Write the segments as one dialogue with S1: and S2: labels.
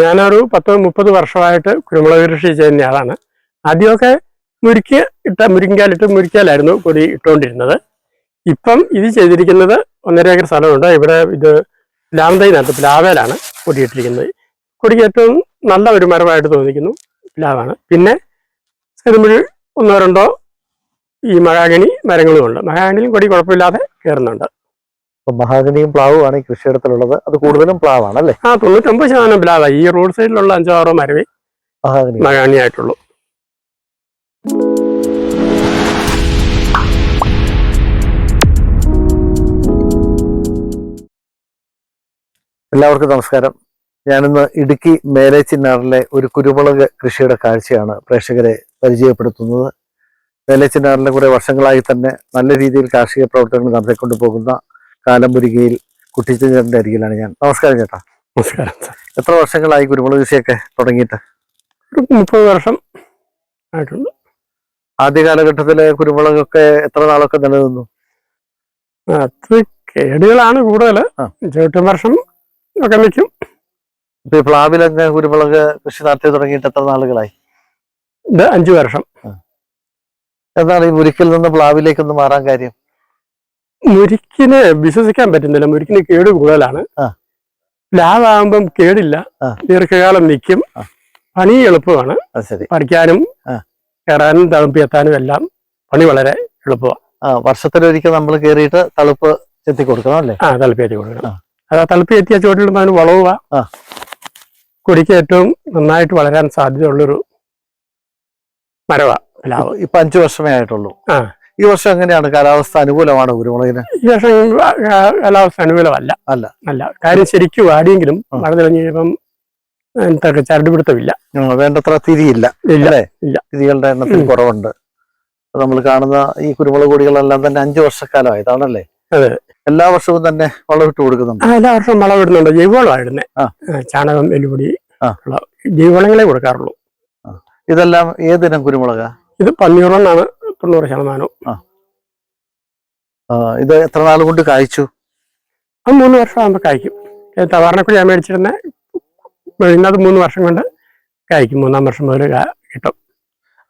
S1: ഞാനൊരു പത്ത് മുപ്പത് വർഷമായിട്ട് കുരുമുളക് കൃഷി ചെയ്യുന്ന ആളാണ്. ആദ്യമൊക്കെ മുരിക്ക് ഇട്ട മുരിങ്കാലിട്ട് മുരിക്കാലായിരുന്നു കൊടി ഇട്ടുകൊണ്ടിരുന്നത്. ഇപ്പം ഇത് ചെയ്തിരിക്കുന്നത് ഒന്നര ഏക്കർ സ്ഥലമുണ്ട്. ഇവിടെ ഇത് പ്ലാവന്തൈനകത്ത് പ്ലാവേലാണ് കൊടിയിട്ടിരിക്കുന്നത് കൊടിക്ക് ഏറ്റവും നല്ല ഒരു മരമായിട്ട് തോന്നിക്കുന്നു പ്ലാവാണ്. പിന്നെ സെരുമുഴി ഒന്നോ രണ്ടോ ഈ മഹാഗണി മരങ്ങളുമുണ്ട്. മഹാഗണിയിലും കൊടി കുഴപ്പമില്ലാതെ കയറുന്നുണ്ട്.
S2: അപ്പൊ മഹാഗണിയും പ്ലാവുമാണ് ഈ കൃഷിയിടത്തിലുള്ളത്. അത് കൂടുതലും പ്ലാവാണ് അല്ലേ
S1: ആ തൊണ്ണൂറ്റൊമ്പത് ശതമാനം പ്ലാവാണ് ഈ റോഡ് സൈഡിലുള്ള അഞ്ചോ ആറോ മരവേ
S2: മഹാഗണി.
S1: മഹാഗണിയായിട്ടുള്ളൂ.
S2: എല്ലാവർക്കും നമസ്കാരം. ഞാനിന്ന് ഇടുക്കി മേലേച്ചിന്നാറിലെ ഒരു കുരുമുളക് കൃഷിയുടെ കാഴ്ചയാണ് പ്രേക്ഷകരെ പരിചയപ്പെടുത്തുന്നത്. മേലേച്ചിന്നാറിലെ കുറെ വർഷങ്ങളായി തന്നെ നല്ല രീതിയിൽ കാർഷിക പ്രവർത്തനങ്ങൾ നടത്തിക്കൊണ്ടു പോകുന്ന കാലംപുരികയിൽ കുട്ടിച്ചേട്ടന്റെ അരികിലാണ് ഞാൻ. നമസ്കാരം ചേട്ടാ.
S1: നമസ്കാരം
S2: എത്ര വർഷങ്ങളായി കുരുമുളക് കൃഷിയൊക്കെ തുടങ്ങിയിട്ട്?
S1: ഒരു മുപ്പത് വർഷം ആയിട്ടുണ്ട്.
S2: ആദ്യ കാലഘട്ടത്തിലെ കുരുമുളകൊക്കെ എത്ര നാളൊക്കെ നിലനിന്നു?
S1: അത് കേടുകളാണ് കൂടുതൽ. ചവിട്ടും വർഷം ഒക്കെ നിൽക്കും.
S2: ഇപ്പൊ ഈ പ്ലാവിലൊക്കെ കുരുമുളക് കൃഷി നടത്തി തുടങ്ങിയിട്ട് എത്ര നാളുകളായി?
S1: ഇത് അഞ്ചു വർഷം.
S2: എന്താണ് ഈ മുരിക്കിൽ നിന്ന് പ്ലാവിലേക്കൊന്ന് മാറാൻ കാര്യം?
S1: മുരിക്കിന് വിശ്വസിക്കാൻ പറ്റുന്നില്ല. മുരിക്കിന് കേട് കൂടുതലാണ്. ലാവാകുമ്പം കേടില്ല. ദീർഘകാലം നിൽക്കും പണി എളുപ്പമാണ്. പഠിക്കാനും കയറാനും തളുപ്പി എത്താനും എല്ലാം പണി വളരെ എളുപ്പമാണ്.
S2: വർഷത്തിലൊരിക്കൽ നമ്മൾ കയറിയിട്ട് തളുപ്പ് ചെത്തി കൊടുക്കണം അല്ലേ?
S1: ആ തളുപ്പ് എത്തി കൊടുക്കണം അതാ തളുപ്പി എത്തിയ ചുവട്ടിലും അതിന് വളവുക.
S2: കുടിക്ക്
S1: കൊടിക്ക് ഏറ്റവും നന്നായിട്ട് വളരാൻ സാധ്യതയുള്ളൊരു മരവാ പ്ലാവ്
S2: ഇപ്പൊ അഞ്ചു വർഷമേ ആയിട്ടുള്ളൂ.
S1: ആ.
S2: ഈ വർഷം എങ്ങനെയാണ് കാലാവസ്ഥ അനുകൂലമാണ് കുരുമുളകിന്
S1: ഈ വർഷം കാലാവസ്ഥ അനുകൂലമല്ല.
S2: അല്ല.
S1: അല്ല. കാര്യം ശരിക്കും
S2: ആടിയെങ്കിലും.
S1: മഴ എന്തൊക്കെ ചരടുപിടുത്തമില്ല.
S2: വേണ്ടത്ര തിരിയില്ല.
S1: ഇല്ലേ. ഇല്ല.
S2: തിരികളുടെ എണ്ണത്തിൽ കുറവുണ്ട്. നമ്മൾ കാണുന്ന ഈ കുരുമുളക് കൊടികളെല്ലാം തന്നെ അഞ്ചു വർഷക്കാലമായതാണല്ലേ
S1: അതെ.
S2: എല്ലാ വർഷവും തന്നെ വളമിട്ട് കൊടുക്കുന്നുണ്ട്.
S1: ആ എല്ലാ വർഷവും വളം ഇടുന്നുണ്ട് ജൈവവളമാണ് ഇടുന്നത്
S2: ആ.
S1: ചാണകം എല്ലുപൊടി
S2: ആ.
S1: ഉള്ള ജൈവവളങ്ങളെ കൊടുക്കാറുള്ളൂ.
S2: ഇതെല്ലാം ഏതിനം കുരുമുളക?
S1: ഇത് പന്നീറെന്നാണ് തൊണ്ണൂറ് ശതമാനവും
S2: ഇത് എത്ര നാൾ കൊണ്ട് കായ്ച്ചു?
S1: അത് മൂന്ന് വർഷമാകുമ്പോൾ കായ്ക്കും. തവാറിനെക്കുടി ഞാൻ മേടിച്ചിരുന്ന ഇന്നത് മൂന്ന് വർഷം കൊണ്ട് കായ്ക്കും. മൂന്നാം വർഷം മുതൽ കിട്ടും.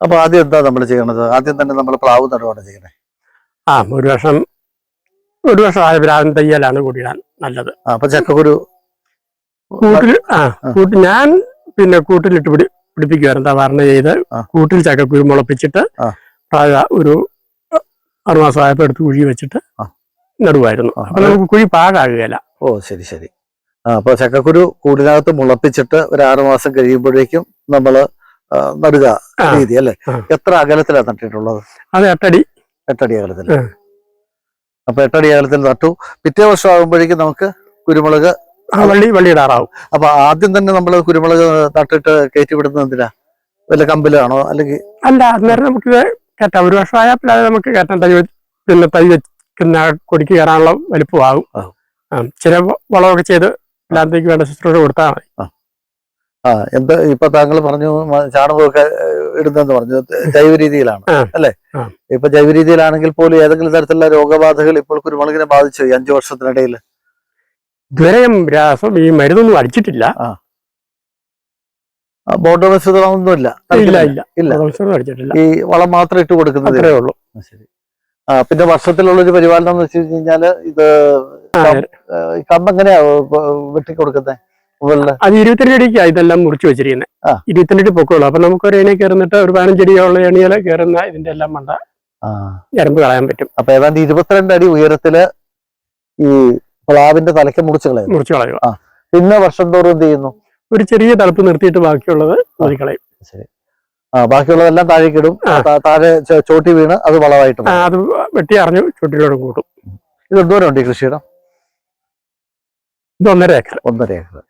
S2: അപ്പൊ ആദ്യം എന്താ നമ്മൾ ചെയ്യണത്? ആദ്യം തന്നെ നമ്മൾ പ്ലാവ് നടുവാണ് ചെയ്യണേ?
S1: ആ ഒരു വർഷം ഒരു വർഷം ആയ പ്രാവൻ തയ്യലാണ് കൂടിയിടാൻ നല്ലത്.
S2: അപ്പൊ ചക്കക്കുരു
S1: കൂട്ടിൽ ആ
S2: ആ.
S1: കൂട്ടിൽ ഞാൻ പിന്നെ കൂട്ടിലിട്ട് പിടി പിടിപ്പിക്കുമായിരുന്നു തവാറിന് ചെയ്ത് കൂട്ടിൽ ചക്കക്കുരു മുളപ്പിച്ചിട്ട് പ്രായ ഒരു ആറുമാസം ആയപ്പോൾ എടുത്ത് കുഴി വെച്ചിട്ട്. നടുവായിരുന്നു. അപ്പൊ നമുക്ക് കുഴി പാകാകുകയില്ല.
S2: ഓ ശരി ശരി. ആ അപ്പൊ ചക്കക്കുരു കൂടിനകത്ത് മുളപ്പിച്ചിട്ട് ഒരു ആറു മാസം കഴിയുമ്പോഴേക്കും നമ്മൾ നടുക രീതി അല്ലെ. എത്ര അകലത്തിലാണ് നട്ടിട്ടുള്ളത്?
S1: അത് എട്ടടി.
S2: എട്ടടി അകലത്തിൽ. അപ്പൊ എട്ടടി അകലത്തിൽ നട്ടു. പിറ്റേ വർഷം ആകുമ്പോഴേക്കും നമുക്ക് കുരുമുളക്
S1: വള്ളി വള്ളിയിടാറാവും
S2: അപ്പൊ ആദ്യം തന്നെ നമ്മൾ കുരുമുളക് നട്ടിട്ട് കയറ്റി വിടുന്നത് എന്തിനാ? വല്ല കമ്പിലാണോ? അല്ലെങ്കിൽ
S1: അല്ല അന്നേരം നമുക്ക് കയറ്റാം ഒരു വർഷം ആയാൽ പിന്നെ നമുക്ക് കയറ്റാൻ തൈ പിന്നെ തൈ വെക്കുന്ന കൊടിക്ക് കയറാനുള്ള വലിപ്പമാകും. ചില വളമൊക്കെ ചെയ്ത് എല്ലാത്തേക്ക് വേണ്ട ശുശ്രൂഷ കൊടുത്താൽ മതി.
S2: ആ. എന്താ ഇപ്പൊ താങ്കൾ പറഞ്ഞു ചാണകമൊക്കെ ഇടുന്നെന്ന് പറഞ്ഞു. ജൈവ രീതിയിലാണ്. അല്ലെ? ഇപ്പൊ ജൈവ രീതിയിലാണെങ്കിൽ പോലും ഏതെങ്കിലും തരത്തിലുള്ള രോഗബാധകൾ ഇപ്പോൾ കുരുമുളകിനെ ബാധിച്ചു ഈ അഞ്ചു വർഷത്തിനിടയിൽ
S1: ഇതുവരെയും രാസം ഈ മരുന്നൊന്നും അടിച്ചിട്ടില്ല.
S2: ബോർഡോ മിശ്രിതമൊന്നുമില്ല
S1: ഇല്ല
S2: ഈ വളം മാത്രം ഇട്ട് കൊടുക്കുന്നത്
S1: ഉള്ളൂ.
S2: പിന്നെ വർഷത്തിലുള്ള ഒരു പരിപാലനം എന്ന് വെച്ച് കഴിഞ്ഞാൽ ഇത് കമ്പ് എങ്ങനെയാ വെട്ടി കൊടുക്കുന്നത്
S1: അത് ഇരുപത്തിരണ്ട് അടിക്കാ ഇതെല്ലാം മുറിച്ച് വെച്ചിരിക്കുന്നത്. ഇരുപത്തിരണ്ട് അടി പൊക്കമുള്ളൂ. അപ്പൊ നമുക്ക് ഒരു എണി കയറുന്നിട്ട് ഒരു പതിനഞ്ചടിയുള്ള എണിയിൽ കയറുന്ന ഇതിന്റെ എല്ലാം മണ്ട
S2: ആ.
S1: ഞരമ്പ് കളയാൻ പറ്റും.
S2: അപ്പൊ ഏതാണ്ട് ഇരുപത്തിരണ്ട് അടി ഉയരത്തിൽ ഈ പ്ലാവിന്റെ തലയ്ക്ക് മുറിച്ച് കളയും
S1: മുറിച്ച് കളയുക.
S2: പിന്നെ വർഷം തോറും എന്ത് ചെയ്യുന്നു?
S1: ഒരു ചെറിയ തളപ്പ് നിർത്തിയിട്ട് ബാക്കിയുള്ളത് കളയും
S2: ശരി. ആ ബാക്കിയുള്ളതെല്ലാം താഴേക്ക് ഇടും താഴെ ചോട്ടി വീണ് അത് വളമായിട്ട്
S1: അത് വെട്ടി അറിഞ്ഞു ചോട്ടിയിലൂടെ കൂട്ടും.
S2: ഇത് എന്തോരം ഉണ്ട് ഈ കൃഷിയിടം?
S1: ഇത് ഒന്നര ഏക്കർ.
S2: ഒന്നര ഏക്കർ.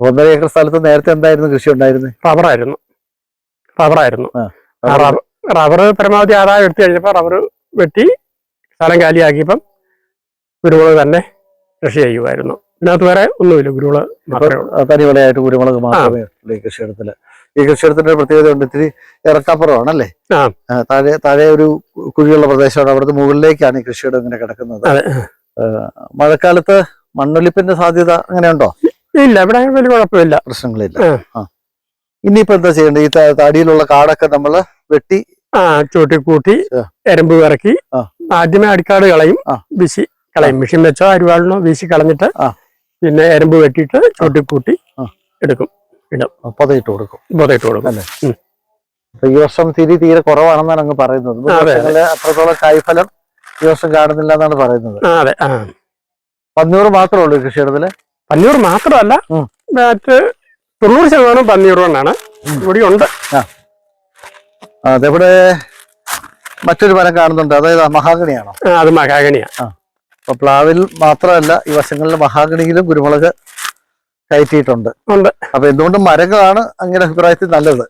S2: ഒന്നര ഏക്കർ സ്ഥലത്ത് നേരത്തെ എന്തായിരുന്നു കൃഷി ഉണ്ടായിരുന്നത്
S1: റബ്ബറായിരുന്നു. റബ്ബറായിരുന്നു. റബ്ബർ പരമാവധി ആദായം എടുത്തു കഴിഞ്ഞപ്പോൾ റബ്ബർ വെട്ടി സ്ഥലം കാലിയാക്കിയപ്പം കുരുമുളക് തന്നെ കൃഷി ചെയ്യുമായിരുന്നു ഇതിനകത്ത് വേറെ ഒന്നുമില്ല കുരുമുളക് മാത്രമേ ഉള്ളൂ.
S2: തനിവിളയായിട്ട് കുരുമുളക് മാത്രമേ ഈ കൃഷിയിടത്തിൽ. ഈ കൃഷിയിടത്തിന്റെ പ്രത്യേകത ഉണ്ട് ഇത്തിരി ഇറക്കപ്പുറമാണ് അല്ലേ
S1: ആ.
S2: ആ, താഴെ താഴെ ഒരു കുഴിയുള്ള പ്രദേശമാണ് അവിടുത്തെ മുകളിലേക്കാണ് ഈ കൃഷിയിടം ഇങ്ങനെ കിടക്കുന്നത്. മഴക്കാലത്ത് മണ്ണൊലിപ്പിന്റെ സാധ്യത അങ്ങനെയുണ്ടോ?
S1: ഇല്ല ഇവിടെ വലിയ കുഴപ്പമില്ല.
S2: പ്രശ്നങ്ങളില്ല. ഇനിയിപ്പോ എന്താ ചെയ്യേണ്ടത്? ഈ താടിയിലുള്ള കാടൊക്കെ നമ്മൾ വെട്ടി
S1: ആ ചൂട്ടി കൂട്ടി. എരമ്പ് ഇറക്കി ആദ്യമേ അടിക്കാട് കളയും വിശി കളയും. മെഷീൻ വെച്ചോ അരിവാളിനോ വീശി കളഞ്ഞിട്ട്
S2: ആ.
S1: പിന്നെ എരമ്പ് വെട്ടിയിട്ട് ചൂട്ടി കൂട്ടി
S2: ആ.
S1: എടുക്കും
S2: പൊതയിട്ട് കൊടുക്കും.
S1: ബോധയിട്ട് കൊടുക്കും.
S2: അല്ലേ ഈ വർഷം തിരി തീരെ കുറവാണെന്നാണ് അങ്ങ് പറയുന്നത്.
S1: അതെ, അതെ.
S2: അത്രത്തോളം കായ്ഫലം ഈ വർഷം കാണുന്നില്ല എന്നാണ് പറയുന്നത്
S1: അതെ
S2: പന്നൂറ് മാത്രമേ ഉള്ളൂ കൃഷിയിടത്തിൽ
S1: പന്നിയൂർ മാത്രമല്ല. മറ്റ് തൊണ്ണൂറ് ശതമാനം പന്നിയൂർ കൊണ്ടാണ്. ഇവിടെ ഉണ്ട്.
S2: അതെവിടെ മറ്റൊരു മരം കാണുന്നുണ്ട്. അതായത് മഹാഗണിയാണോ?
S1: അത് മഹാഗണിയാ.
S2: അപ്പൊ പ്ലാവിൽ മാത്രമല്ല ഈ വശങ്ങളിൽ മഹാഗണിയിലും കുരുമുളക് കയറ്റിയിട്ടുണ്ട്.
S1: ഉണ്ട്.
S2: അപ്പൊ എന്തുകൊണ്ടും മരങ്ങളാണ് അങ്ങനെ അഭിപ്രായത്തിൽ നല്ലത്.